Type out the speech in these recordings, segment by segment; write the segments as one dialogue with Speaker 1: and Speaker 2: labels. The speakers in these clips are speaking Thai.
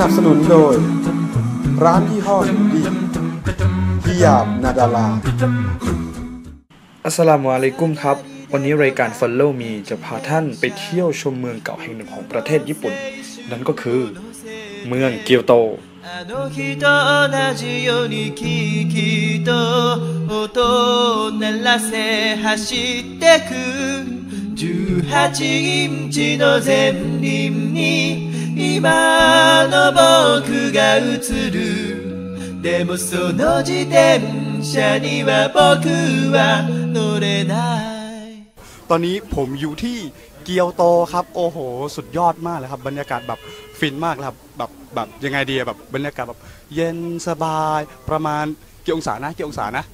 Speaker 1: นับสนุนโดย ร้านยี่ห้อดีฮิยาบนาดาลา
Speaker 2: อัสสลามุอะลัยกุมครับ วันนี้รายการ Follow Me จะพาท่านไปเที่ยวชมเมืองเก่าแห่งหนึ่งของประเทศญี่ปุ่น นั่นก็คือ เมืองเกียวโต
Speaker 3: あの日と同じようにききと音を鳴らせ走ってく18インチの前輪に 今の僕が映るでもその自転車には僕は乗れない
Speaker 4: ตอนนี้ผมอยู่ที่เกียวโตครับ โอ้โห สุดยอดมากเลยครับ บรรยากาศแบบฟินมากเลยครับแบบแบบยังไงดีอะแบบบรรยากาศแบบเย็นสบาย ประมาณกี่องศานะกี่องศานะ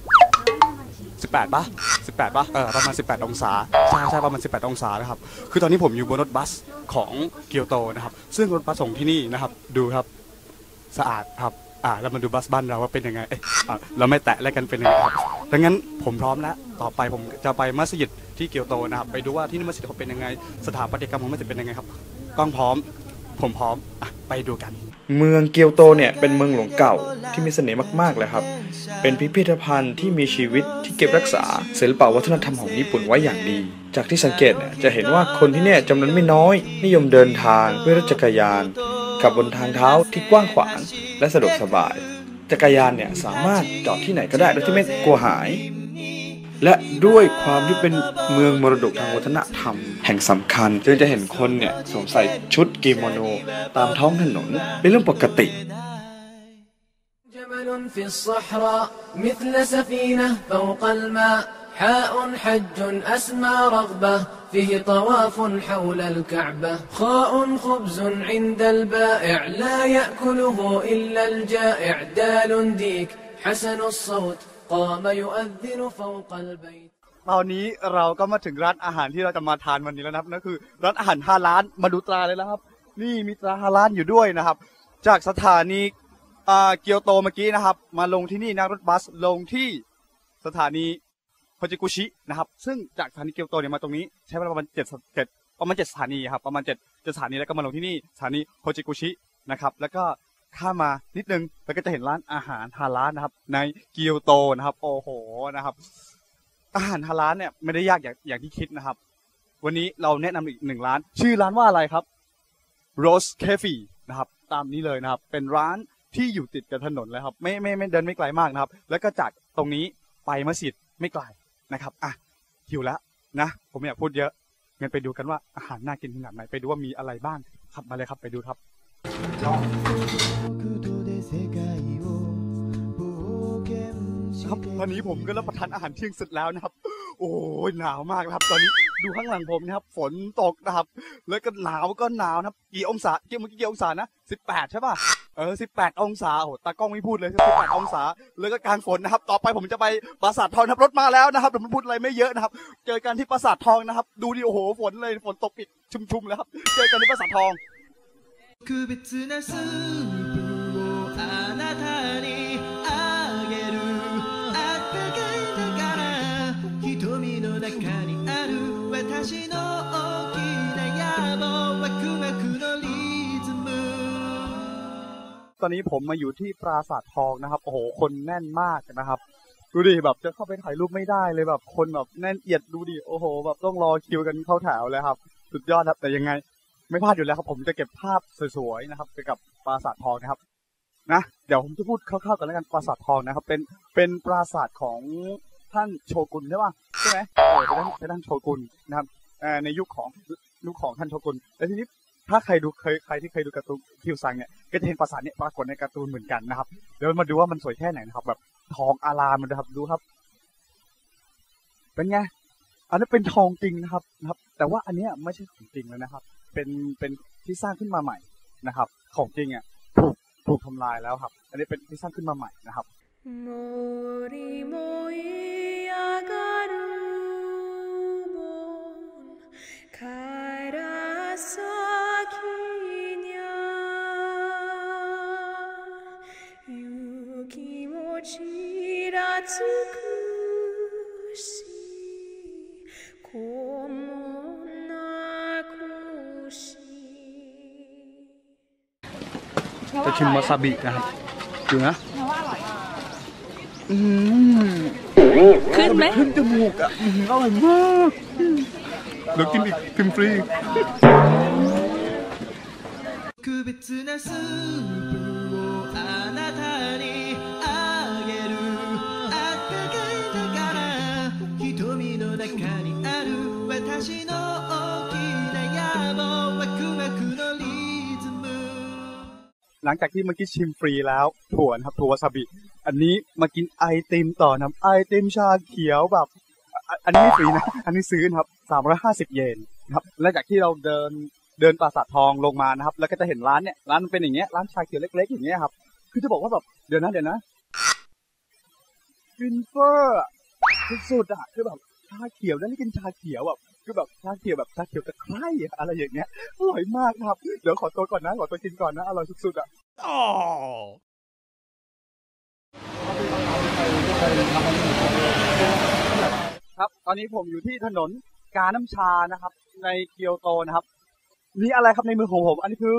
Speaker 4: 18ปะ18ปะเออประมาณ 18 องศาใช่ใช่ประมาณ 18 องศานะครับคือตอนนี้ผมอยู่บนรถบัสของเกียวโตนะครับ ซึ่งรถบัสของที่นี่นะครับ ดูครับสะอาดครับอ่าเรามาดูบัสบ้านเราว่าเป็นยังไงเอ๊ะอะเราไม่แตะแล้วกันเป็นยังไงครับดังนั้นผมพร้อมแล้วต่อไปผมจะไปมัสยิดที่เกียวโตนะครับไปดูว่าที่นี่มัสยิดเขาเป็นยังไง สถาปัตยกรรมของมัสยิดเป็นยังไงครับกล้องพร้อม ผมพร้อมอะไปดูกัน
Speaker 2: เมืองเกียวโตเนี่ยเป็นเมืองหลวงเก่าที่มีเสน่ห์มากๆเลยครับ เป็นพิพิธภัณฑ์ที่มีชีวิตที่เก็บรักษาศิลปวัฒนธรรมของญี่ปุ่นไว้อย่างดี จากที่สังเกตเนี่ยจะเห็นว่าคนที่เนี่ยจำนวนไม่น้อย นิยมเดินทางด้วยรถจักรยานขับบนทางเท้าที่กว้างขวาง และสะดวกสบาย จักรยานเนี่ยสามารถจอดที่ไหนก็ได้โดยที่ไม่กลัวหาย และด้วยความที่เป็นเมืองมรดกทางวัฒนธรรม แห่งสำคัญจึงจะเห็นคนเนี่ยสวมใส่ชุดกิโมโนตามท้องถนนเป็นเรื่องปกติ
Speaker 5: جمل في الصحراء مثل سفينة فوق الماء حاء حج أسمى رغبة فيه طواف حول الكعبة خاء خبز عند البائع لا يأكله إلا الجائع دال ديك حسن الصوت قام يؤذن فوق البيت
Speaker 4: ตอนนี้เราก็มาถึงร้านอาหารที่เราจะมาทานวันนี้แล้วนะครับนั่นคือร้านอาหารฮาลานมาดูตราเลยนะครับ นี่มีตราฮาลานอยู่ด้วยนะครับ จากสถานีอ่า เกียวโตเมื่อกี้นะครับ มาลงที่นี่นั่งรถบัสลงที่สถานีโฮจิกุชินะครับ ซึ่งจากสถานีเกียวโตเนี่ยมาตรงนี้ใช้เวลาประมาณเจ็ดเจ็ดประมาณเจ็ดสถานีครับประมาณเจ็ดเจ็ดสถานีแล้วก็มาลงที่นี่สถานีโฮจิกุชินะครับ แล้วก็ข้ามานิดนึงแล้วก็จะเห็นร้านอาหารฮาลานนะครับ ในเกียวโตนะครับ โอ้โหนะครับ อาหารฮาลาลเนี่ยไม่ได้ยากอย่างอย่างที่คิดนะครับ วันนี้เราแนะนำอีกหนึ่งร้าน ชื่อร้านว่าอะไรครับ Rose Cafe นะครับ ตามนี้เลยนะครับ เป็นร้าน ที่อยู่ติดกับถนนเลยครับ ไม่ไม่ไม่เดินไม่ไกลมากนะครับ แล้วก็จากตรงนี้ไปมัสยิดไม่ไกลนะครับอะหิวแล้วนะผมไม่อยากพูดเยอะงั้นไปดูกันว่าอาหารน่ากินขนาดไหนไปดูว่ามีอะไรบ้างครับมาเลยครับไปดูครับครับตอนนี้ผมก็รับประทานอาหารเที่ยงเสร็จแล้วนะครับ โอ้ยหนาวมากนะครับ ตอนนี้ดูข้างหลังผมนะครับ ฝนตกนะครับ แล้วก็หนาวก็หนาวนะครับ กี่องศากี่เมื่อกี้กี่องศานะสิบแปดใช่ป่ะ เออสิบแปดองศา โอ้โหตากล้องไม่พูดเลยสิบแปดองศา แล้วก็กลางฝนนะครับ ต่อไปผมจะไปปราสาททองนะครับ รถมาแล้วนะครับเดี๋ยวผมพูดอะไรไม่เยอะนะครับ เจอกันที่ปราสาททองนะครับ ดูดิ โอ้โห ฝนเลย ฝนตกอีกชุ่มๆแล้วครับ เจอกันที่ปราสาททอง
Speaker 3: 特別なスープをあなたにあげるあったかいだから瞳の中に
Speaker 4: อนนี้ผมมาอยู่ที่ปราสาททองนะครับ โอ้โห คนแน่นมากนะครับ ดูดิแบบจะเข้าไปถ่ายรูปไม่ได้เลยแบบ คนแบบแน่นเอียดดูดิโอ้โห แบบต้องรอคิวกันเข้าแถวเลยครับ สุดยอดครับ แต่ยังไง ไม่พลาดอยู่แล้วครับ ผมจะเก็บภาพสวยๆนะครับเกี่ยวกับปราสาททองนะครับนะเดี๋ยวผมจะพูดคร่าวๆกันแล้วกันปราสาททองนะครับ เป็นเป็นปราสาทของท่านโชกุนใช่ป่ะใช่ไหมเออเป็นท่านท่านโชกุนนะครับในยุคของยุคของท่านโชกุนแล้วทีนี้ ถ้าใครดูเคยใครที่เคยดูการ์ตูนคิวซังเนี่ยก็จะเห็นปราสาทเนี่ยปรากฏในการ์ตูนเหมือนกันนะครับเดี๋ยวมาดูว่ามันสวยแค่ไหนนะครับ แบบทองอารามมันนะครับดูครับ เป็นไงอันนี้เป็นทองจริงนะครับนะครับ แต่ว่าอันเนี้ยไม่ใช่ของจริงแล้วนะครับ เป็นเป็นที่สร้างขึ้นมาใหม่นะครับ ของจริงอะถูกถูกทำลายแล้วครับ อันนี้เป็นที่สร้างขึ้นมาใหม่นะครับ
Speaker 6: 森
Speaker 4: จะชิมวาซาบินะครับดูนะ
Speaker 6: ขึ้นไหม
Speaker 4: ขึ้นจมูกอ่ะอร่อยมากเดี๋ยวกินอีกกินฟรี
Speaker 3: 別なスープをあなたにあげるあったかいだから瞳の中にある私の大きな野望ワクワクのリズム
Speaker 4: หลังจากที่เมื่อกี้ชิมฟรีแล้วถั่วนะครับถั่ววาซาบิ อันนี้มากินไอติมต่อนะครับไอติมชาเขียวแบบอ่ะอันนี้ไม่ฟรีนะ อันนี้ซื้อนะครับสามร้อยห้าสิบเยนนะครับและจากที่เราเดิน เดินปราสาททองลงมานะครับ แล้วก็จะเห็นร้านเนี่ยร้านมันเป็นอย่างเงี้ยร้านชาเขียวเล็ก ๆ อย่างเงี้ยครับ คือจะบอกว่าแบบเดี๋ยวนะเดี๋ยวนะฟินเฟอร์อะสุดๆอะคือแบบชาเขียวแล้วนี่กินชาเขียวแบบคือแบบชาเขียวแบบชาเขียวตะไคร้อะอะไรอย่างเงี้ยอร่อยมากนะครับ เดี๋ยวขอตัวก่อนนะขอตัวกินก่อนนะอร่อยสุดๆอะครับ ตอนนี้ผมอยู่ที่ถนนกาน้ำชานะครับ ในเกียวโตนะครับ มีอะไรครับในมือของผม อันนี้คือ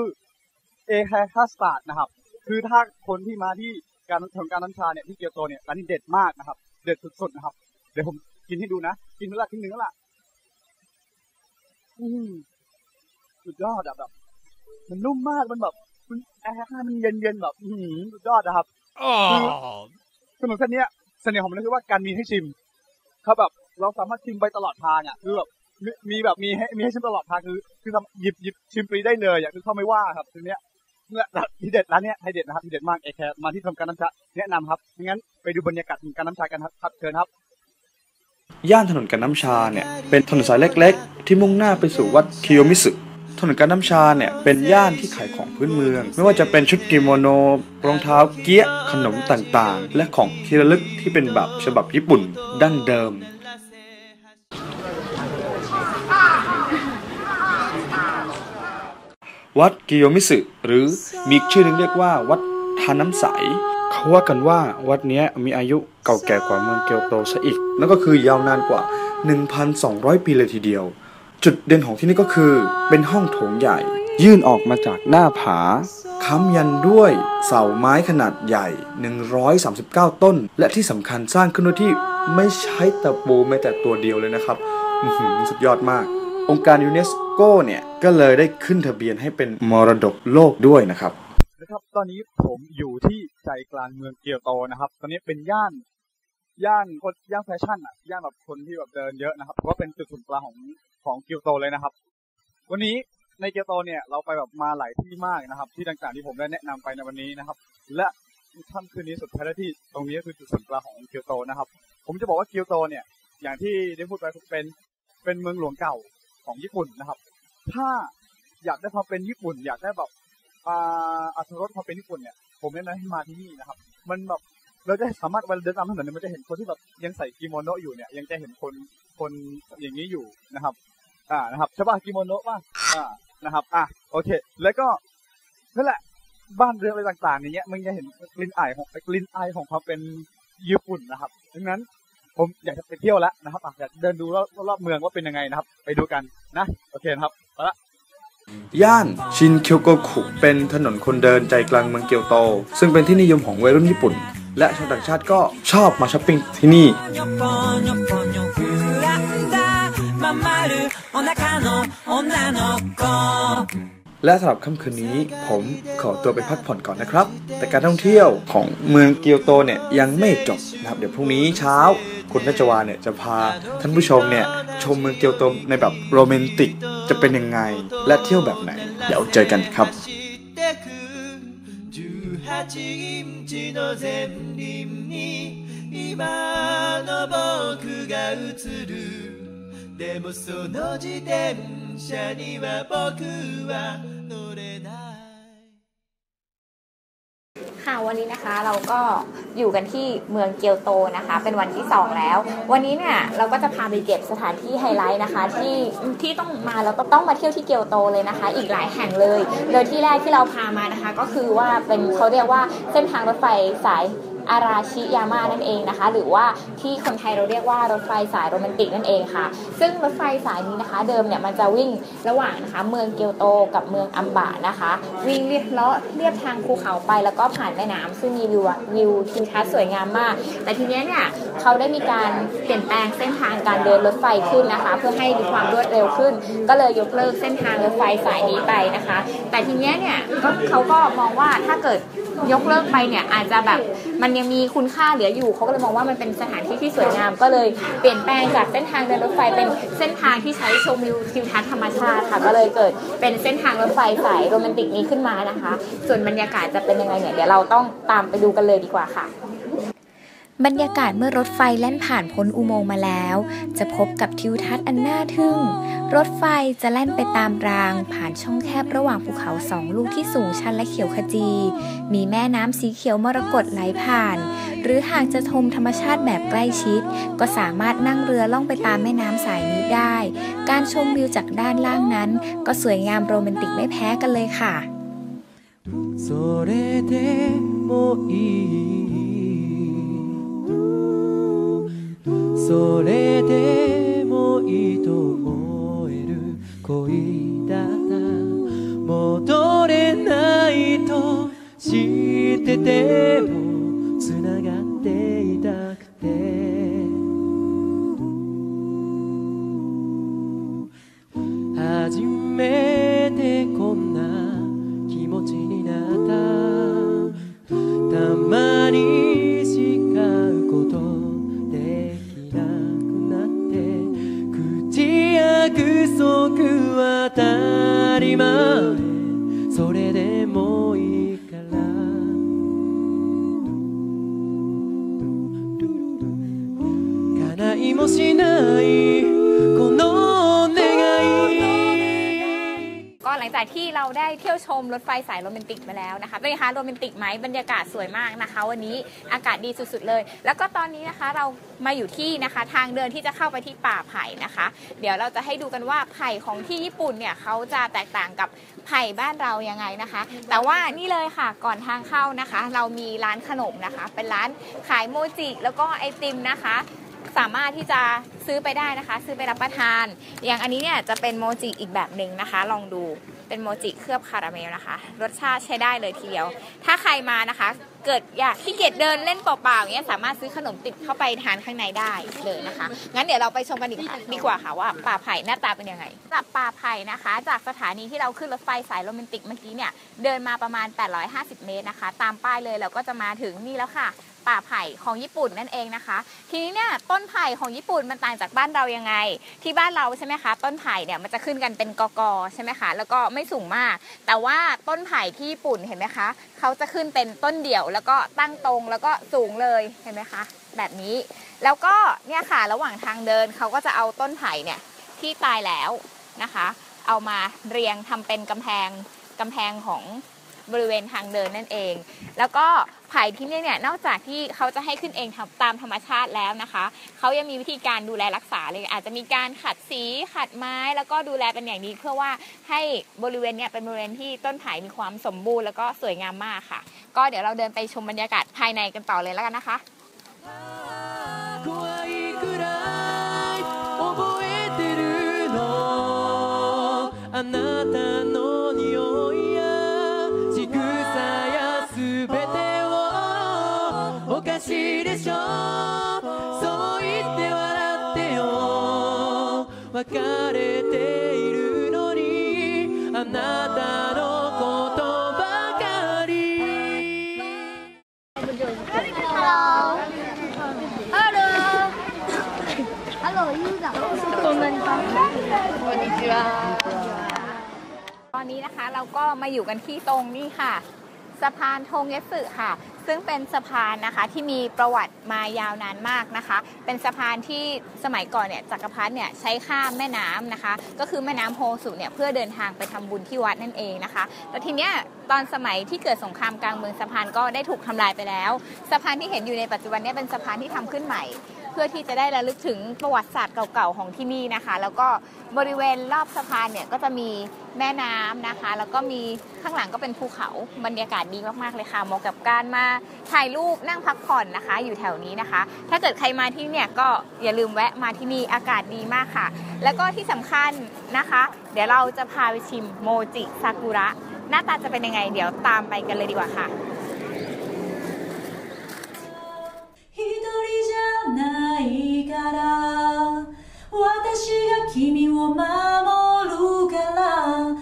Speaker 4: เอแคคาสตาร์ดนะครับ คือถ้าคนที่มาที่การถนนการน้ำชาเนี่ยที่เกียวโตเนี่ยร้านนี้เด็ดมากนะครับ เด็ดสุดๆนะครับ เดี๋ยวผมกินให้ดูนะ กินเมื่อไหร่กินหนึ่งแล้วล่ะอืมสุดยอดแบบ มันนุ่มมากมันแบบมันแอร์ข้างมันเย็นๆแบบ อือหือสุดยอดนะครับคือถนนเส้นเนี้ยเสน่ห์ของมันก็คือว่าการมีให้ชิมเขาแบบ เราสามารถชิมไปตลอดทางอะคือแบบ มีมีแบบมีให้มีให้ชิมตลอดทางคือคือทำหยิบหยิบชิมฟรีได้เลยอะคือเขาไม่ว่าครับทีเนี้ยเนี่ยที่เด็ดร้านเนี้ยให้เด็ดนะครับทีเด็ดมากเอแคร์มาที่ทำการน้ำชาแนะนำครับงั้นไปดูบรรยากาศการน้ำชากันครับครับเชิญครับ
Speaker 2: ย่านถนนกันน้ำชาเนี่ยเป็นถนนสายเล็ก ๆ ที่มุ่งหน้าไปสู่วัดคิโยมิสึถนนกันน้ำชาเนี่ยเป็นย่านที่ขายของพื้นเมือง ไม่ว่าจะเป็นชุดกิโมโนรองเท้าเกี้ยขนมต่างๆ และของที่ระลึกที่เป็นแบบฉบับญี่ปุ่นดั้งเดิม วัดกิโยมิสึหรือมีชื่อหนึงเรียกว่าวัดทาน้ำใส เขาว่ากันว่าวัดนี้มีอายุเก่าแก่กว่าเมืองเกียวโตซะอีก นั่นก็คือยาวนานกว่า 1,200 ปีเลยทีเดียว จุดเด่นของที่นี่ก็คือ เป็นห้องโถงใหญ่ ยื่นออกมาจากหน้าผาค้ำยันด้วยเสาไม้ขนาดใหญ่ 139 ต้น และที่สำคัญสร้างขึ้นโดยที่ไม่ใช้ตะปูแม้แต่ตัวเดียวเลยนะครับ สุดยอดมาก องค์การยูเนสโกเนี่ยก็เลยได้ขึ้นทะเบียนให้เป็นมรดกโลกด้วยนะครับ
Speaker 4: นะครับ ตอนนี้ผมอยู่ที่ใจกลางเมืองเกียวโตนะครับ ตอนนี้เป็นย่านย่านคนย่านแฟชั่นอะย่านแบบคนที่แบบเดินเยอะนะครับเพราะว่าเป็นจุดศูนย์กลางของของเกียวโตเลยนะครับ วันนี้ในเกียวโตเนี่ยเราไปแบบมาหลายที่มากนะครับ ที่ต่างๆที่ผมได้แนะนำไปในวันนี้นะครับ และค่ำคืนนี้สุดท้ายแล้วที่ตรงนี้ก็คือจุดศูนย์กลางของเกียวโตนะครับ ผมจะบอกว่าเกียวโตเนี่ยอย่างที่ได้พูดไปเป็นเป็นเมืองหลวงเก่า ของญี่ปุ่นนะครับ ถ้าอยากได้ความเป็นญี่ปุ่น อยากได้แบบอาอัตรสความเป็นญี่ปุ่นเนี่ยผมแนะนำให้มาที่นี่นะครับ มันแบบเราจะสามารถเวลาเดินตามถนนเนี่ยมันจะเห็นคนที่แบบยังใส่กิโมโนะอยู่เนี่ย ยังจะเห็นคนคนอย่างนี้อยู่นะครับ อ่านะครับใช่ป่ะกิโมโนะป่ะอ่านะครับ อะโอเค แล้วก็นั่นแหละบ้านเรือนอะไรต่างๆอย่างเงี้ยมันจะเห็นกลิ่นอายของกลิ่นอายของความเป็นญี่ปุ่นนะครับดังนั้น ผมอยากจะไปเที่ยวแล้วนะครับอ่ะอยากเดินดูรอบรอบเมืองว่าเป็นยังไงนะครับ ไปดูกันนะ โอเคนะครับไปละ
Speaker 2: ย่านชินเคียวโกคุเป็นถนนคนเดินใจกลางเมืองเกียวโต ซึ่งเป็นที่นิยมของวัยรุ่นญี่ปุ่น และชาวต่างชาติก็ชอบมาช้อปปิ้งที่นี่
Speaker 7: にょぽにょぽにょ膨らんだまんまるお腹の女の子
Speaker 2: และสำหรับค่ำคืนนี้ผมขอตัวไปพักผ่อนก่อนนะครับ แต่การท่องเที่ยวของเมืองเกียวโตเนี่ยยังไม่จบนะครับ เดี๋ยวพรุ่งนี้เช้า คุณนัจวาเนี่ยจะพาท่านผู้ชมเนี่ยชมเมืองเกียวโตในแบบโรแมนติกจะเป็นยังไง และเที่ยวแบบไหน เดี๋ยวเจอกันครับ
Speaker 3: 走ってく18インチの前輪に今の僕が映る でもその自転車には僕は乗れない
Speaker 8: ค่ะวันนี้นะคะเราก็อยู่กันที่เมืองเกียวโตนะคะ เป็นวันที่ 2 แล้ว วันนี้เนี่ยเราก็จะพาไปเก็บสถานที่ไฮไลท์นะคะ ที่ที่ต้องมาเราต้องต้องมาเที่ยวที่เกียวโตเลยนะคะ อีกหลายแห่งเลย โดยที่แรกที่เราพามานะคะ ก็คือว่าเป็นเขาเรียกว่าเส้นทางรถไฟสาย อาราชิยาม่านั่นเองนะคะ หรือว่าที่คนไทยเราเรียกว่ารถไฟสายโรแมนติกนั่นเองค่ะ ซึ่งรถไฟสายนี้นะคะเดิมเนี่ยมันจะวิ่งระหว่างนะคะเมืองเกียวโตกับเมืองอัมบะนะคะ วิ่งเลียบเลาะเรียบทางภูเขาไปแล้วก็ผ่านแม่น้ำซึ่งมีวิววิวทิวทัศน์สวยงามมาก แต่ทีเนี้ยเนี่ยเขาได้มีการเปลี่ยนแปลงเส้นทางการเดินรถไฟขึ้นนะคะ เพื่อให้มีความรวดเร็วขึ้น ก็เลยยกเลิกเส้นทางรถไฟสายนี้ไปนะคะ แต่ทีเนี้ยเนี่ยก็เขาก็มองว่าถ้าเกิด ยกเลิกไปเนี่ยอาจจะแบบมันยังมีคุณค่าเหลืออยู่เขาก็เลยมองว่ามันเป็นสถานที่ที่สวยงาม ก็เลยเปลี่ยนแปลงจากเส้นทางเดินรถไฟเป็นเส้นทางที่ใช้ชมวิวทิวทัศน์ธรรมชาติค่ะ ก็เลยเกิดเป็นเส้นทางรถไฟสายโรแมนติกนี้ขึ้นมานะคะ ส่วนบรรยากาศจะเป็นยังไงเนี่ยเดี๋ยวเราต้องตามไปดูกันเลยดีกว่าค่ะ
Speaker 9: บรรยากาศเมื่อรถไฟแล่นผ่านพ้นอุโมงค์มาแล้ว จะพบกับทิวทัศน์อันน่าทึ่ง รถไฟจะแล่นไปตามราง ผ่านช่องแคบระหว่างภูเขาสองลูกที่สูงชันและเขียวขจี มีแม่น้ำสีเขียวมรกตไหลผ่าน หรือหากจะชมธรรมชาติแบบใกล้ชิด ก็สามารถนั่งเรือล่องไปตามแม่น้ำสายนี้ได้ การชมวิวจากด้านล่างนั้น ก็สวยงามโรแมนติกไม่แพ้กันเลยค่ะ
Speaker 10: それでもいい それでもいいと思える恋だった戻れないと知っててもつながっていたくて。初め
Speaker 8: มรถไฟสายโรแมนติกมาแล้วนะคะเป็นไงคะโรแมนติกไหมบรรยากาศสวยมากนะคะ วันนี้อากาศดีสุดๆเลย แล้วก็ตอนนี้นะคะเรามาอยู่ที่นะคะ ทางเดินที่จะเข้าไปที่ป่าไผ่นะคะ เดี๋ยวเราจะให้ดูกันว่าไผ่ของที่ญี่ปุ่นเนี่ยเขาจะแตกต่างกับไผ่บ้านเรายังไงนะคะ แต่ว่านี่เลยค่ะก่อนทางเข้านะคะ เรามีร้านขนมนะคะ เป็นร้านขายโมจิแล้วก็ไอติมนะคะสามารถที่จะซื้อไปได้นะคะ ซื้อไปรับประทาน อย่างอันนี้เนี่ยจะเป็นโมจิอีกแบบหนึ่งนะคะ ลองดู เป็นโมจิเคลือบคาราเมลนะคะ รสชาติใช้ได้เลยทีเดียว ถ้าใครมานะคะเกิดอยากขี้เกียจเดินเล่นเปล่าๆอย่างเงี้ยสามารถซื้อขนมติดเข้าไปทานข้างในได้เลยนะคะ งั้นเดี๋ยวเราไปชมกันดีกว่าดีกว่าค่ะว่าป่าไผ่หน้าตาเป็นยังไงสำหรับป่าไผ่นะคะ จากสถานีที่เราขึ้นรถไฟสายโรแมนติกเมื่อกี้เนี่ยเดินมาประมาณ 850 เมตรนะคะ ตามป้ายเลยเราก็จะมาถึงนี่แล้วค่ะป่าไผ่ของญี่ปุ่นนั่นเองนะคะ ทีนี้เนี่ยต้นไผ่ของญี่ปุ่นมันต่างจากบ้านเรายังไง ที่บ้านเราใช่ไหมคะ ต้นไผ่เนี่ยมันจะขึ้นกันเป็นกอกอใช่ไหมคะแล้วก็ไม่สูงมาก แต่ว่าต้นไผ่ที่ญี่ปุ่นเห็นไหมคะเขาจะขึ้นเป็นต้นเดี่ยวแล้วก็ตั้งตรงแล้วก็สูงเลยเห็นไหมคะ แบบนี้ แล้วก็เนี่ยค่ะระหว่างทางเดินเขาก็จะเอาต้นไผ่เนี่ยที่ตายแล้วนะคะ เอามาเรียงทำเป็นกำแพงกำแพงของบริเวณทางเดินนั่นเอง แล้วก็ ไผ่ที่นี่เนี่ยนอกจากที่เขาจะให้ขึ้นเองตามธรรมชาติแล้วนะคะ เขายังมีวิธีการดูแลรักษาเลย อาจจะมีการขัดสีขัดไม้ แล้วก็ดูแลเป็นอย่างดีเพื่อว่าให้บริเวณเนี่ยเป็นบริเวณที่ต้นไผ่มีความสมบูรณ์แล้วก็สวยงามมากค่ะ ก็เดี๋ยวเราเดินไปชมบรรยากาศภายในกันต่อเลยแล้วกันนะคะ ตอนนี้นะคะเราก็มาอยู่กันที่ตรงนี้ค่ะ สะพานทงเยสึค่ะ ซึ่งเป็นสะพานนะคะที่มีประวัติมายาวนานมากนะคะ เป็นสะพานที่สมัยก่อนเนี่ยจักรพรรดิเนี่ยใช้ข้ามแม่น้ำนะคะ ก็คือแม่น้ำโฮสุเนี่ยเพื่อเดินทางไปทำบุญที่วัดนั่นเองนะคะแต่ทีเนี้ยตอนสมัยที่เกิดสงครามกลางเมืองสะพานก็ได้ถูกทำลายไปแล้ว สะพานที่เห็นอยู่ในปัจจุบันเนี้เป็นสะพานที่ทำขึ้นใหม่ พื่อที่จะได้ระลึกถึงประวัติศาสตร์เก่าๆของที่นี่นะคะ แล้วก็บริเวณรอบสะพานเนี่ยก็จะมีแม่น้ำนะคะ แล้วก็มีข้างหลังก็เป็นภูเขาบรรยากาศดีมากๆเลยค่ะเหมาะกับการมาถ่ายรูปนั่งพักผ่อนนะคะ อยู่แถวนี้นะคะ ถ้าเกิดใครมาที่เนี่ยก็อย่าลืมแวะมาที่นี่อากาศดีมากค่ะ แล้วก็ที่สำคัญนะคะ เดี๋ยวเราจะพาไปชิมโมจิซากุระหน้าตาจะเป็นยังไง เดี๋ยวตามไปกันเลยดีกว่าค่ะ
Speaker 6: から私が君を守るから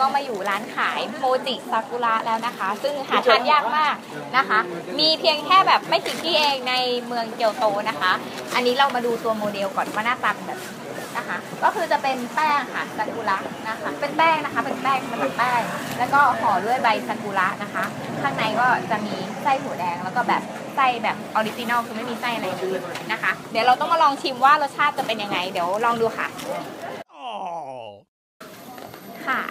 Speaker 8: ก็มาอยู่ร้านขายโมจิซากุระแล้วนะคะ ซึ่งหาทานยากมากนะคะ มีเพียงแค่แบบไม่กี่ที่เองในเมืองเกียวโตนะคะ อันนี้เรามาดูตัวโมเดลก่อนว่าหน้าตาเป็นแบบนี้นะคะ ก็คือจะเป็นแป้งค่ะซากุระนะคะ เป็นแป้งนะคะ เป็นแป้งมาจากแป้ง แล้วก็ห่อด้วยใบซากุระนะคะ ข้างในก็จะมีไส้หัวแดงแล้วก็แบบไส้แบบออริจินอลคือไม่มีไส้อะไรเลยนะคะ เดี๋ยวเราต้องมาลองชิมว่ารสชาติจะเป็นยังไง เดี๋ยวลองดูค่ะค่ะ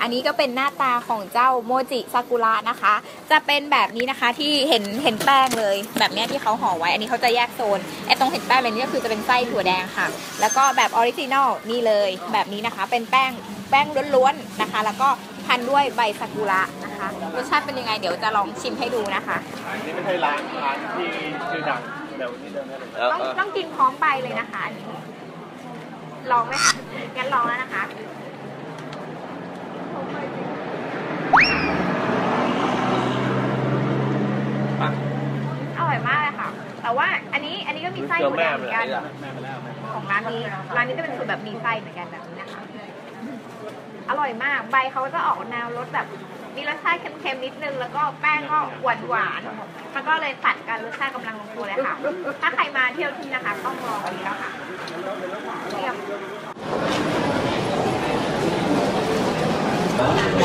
Speaker 8: อันนี้ก็เป็นหน้าตาของเจ้าโมจิซากุระนะคะ จะเป็นแบบนี้นะคะที่เห็นเห็นแป้งเลย แบบเนี้ยที่เขาห่อไว้ อันนี้เขาจะแยกโซนไอ้ตรงเห็นแป้งเลยนี่ก็คือจะเป็นไส้ถั่วแดงค่ะ แล้วก็แบบออริจินอลนี่เลยแบบนี้นะคะ เป็นแป้งแป้งล้วนๆนะคะ แล้วก็พันด้วยใบซากุระนะคะรสชาติเป็นยังไงเดี๋ยวจะลองชิมให้ดูนะคะ
Speaker 11: นี่ไม่ใช่ร้านร้านที่ชื่อดังเดี๋ยวนี้เดินได้เลย
Speaker 8: ต้องต้องกินพร้อมไปเลยนะคะอันนี้ลองไหมคะงั้นลองแล้วนะคะ อร่อยมากเลยค่ะ แต่ว่าอันนี้อันนี้ก็มีไส้หัวแดงเหมือนกันของร้านนี้ร้านนี้จะเป็นสูตรแบบมีไส้เหมือนกันแบบนี้นะคะ อร่อยมากใบเขาจะออกแนวรสแบบมีรสชาติเค็มๆนิดนึง แล้วก็แป้งก็หวานหวานๆมันก็เลยตัดกันรสชาติกำลังลงตัวเลยค่ะ ถ้าใครมาเที่ยวที่นี่นะคะ ต้องลองอันนี้แล้วค่ะเยี่ยม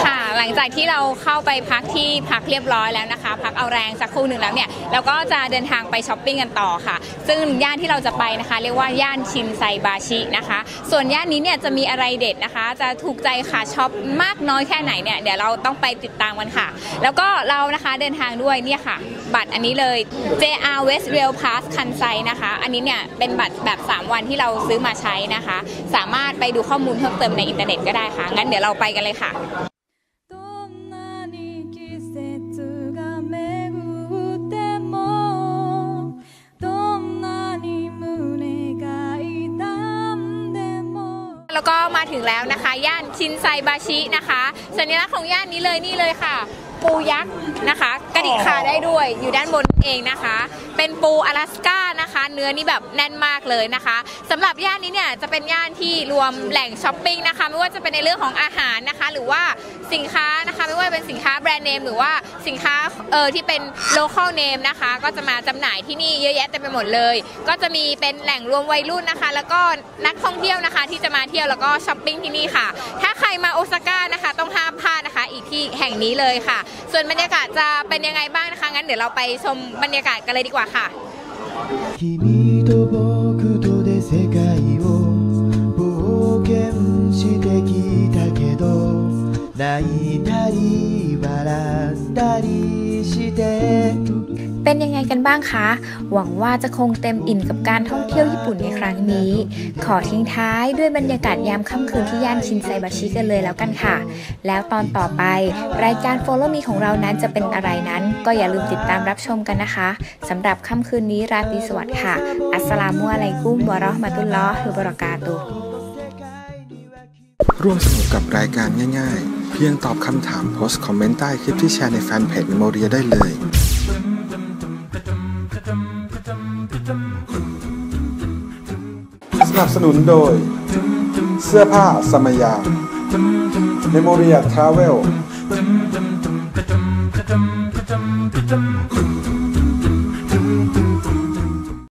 Speaker 8: ค่ะ ห ลังจากที่เราเข้าไปพักที่พักเรียบร้อยแล้วนะคะ พักเอาแรงสักครู่หนึ่งแล้วเนี่ยเราก็จะเดินทางไปช้อปปิ้งกันต่อค่ะ ซึ่งย่านที่เราจะไปนะคะ เรียกว่าย่านชินไซบาชินะคะ ส่วนย่านนี้เนี่ยจะมีอะไรเด็ดนะคะ จะถูกใจค่ะช็อปมากน้อยแค่ไหนเนี่ยเดี๋ยวเราต้องไปติดตามกันค่ะ แล้วก็เรานะคะเดินทางด้วยเนี่ยค่ะ บัตรอันนี้เลย JR West Rail Pass คันไซนะคะ อันนี้เนี่ยเป็นบัตรแบบ 3 วันที่เราซื้อมาใช้นะคะ สามารถไปดูข้อมูลเพิ่มเติมในอินเทอร์เน็ตก็ได้ค่ะ งั้นเดี๋ยวเราไปกันเลยค่ะ แล้วนะคะ ย่านชินไซบาชินะคะ สัญลักษณ์ของย่านนี้เลยนี่เลยค่ะ ปูยักษ์นะคะ กระดิกขาได้ด้วยอยู่ด้านบนเองนะคะ เป็นปูอลาสก้า เนื้อนี่แบบแน่นมากเลยนะคะสำหรับย่านนี้เนี่ยจะเป็นย่านที่รวมแหล่งช้อปปิ้งนะคะไม่ว่าจะเป็นในเรื่องของอาหารนะคะ หรือว่าสินค้านะคะไม่ว่าจะเป็นสินค้าแบรนด์เนมหรือว่าสินค้าเออที่เป็น local name นะคะ ก็จะมาจำหน่ายที่นี่เยอะแยะเต็มไปหมดเลย ก็จะมีเป็นแหล่งรวมวัยรุ่นนะคะ แล้วก็นักท่องเที่ยวนะคะ ที่จะมาเที่ยวแล้วก็ช้อปปิ้งที่นี่ค่ะ ถ้าใครมาโอซาก้านะคะ ต้องห้ามพลาดนะคะ อีกที่แห่งนี้เลยค่ะ ส่วนบรรยากาศจะเป็นยังไงบ้างนะคะงั้นเดี๋ยวเราไปชมบรรยากาศกันเลยดีกว่าค่ะ
Speaker 3: 君と僕とで世界を冒険してきたけど泣いたり笑ったりして
Speaker 9: เป็นยังไงกันบ้างคะ หวังว่าจะคงเต็มอิ่มกับการท่องเที่ยวญี่ปุ่นในครั้งนี้ ขอทิ้งท้ายด้วยบรรยากาศยามค่ำคืนที่ย่านชินไซบาชิกันเลยแล้วกันค่ะ แล้วตอนต่อไป รายการ Follow Me ของเรานั้นจะเป็นอะไรนั้น ก็อย่าลืมติดตามรับชมกันนะคะสำหรับค่ำคืนนี้ราตรีสวัสดิ์ค่ะ อัสสลามุอะลัยกุมวะเราะห์มะตุลลอฮ์วะบะเราะกาตุ
Speaker 1: ร่วมสนุกกับรายการง่าย ๆ เพียงตอบคำถามโพสต์คอมเมนต์ใต้คลิปที่แชร์ในแฟนเพจ m ม m o r i a ได้เลย นับสนุนโดย เสื้อผ้าสมัยยา Memoria Travel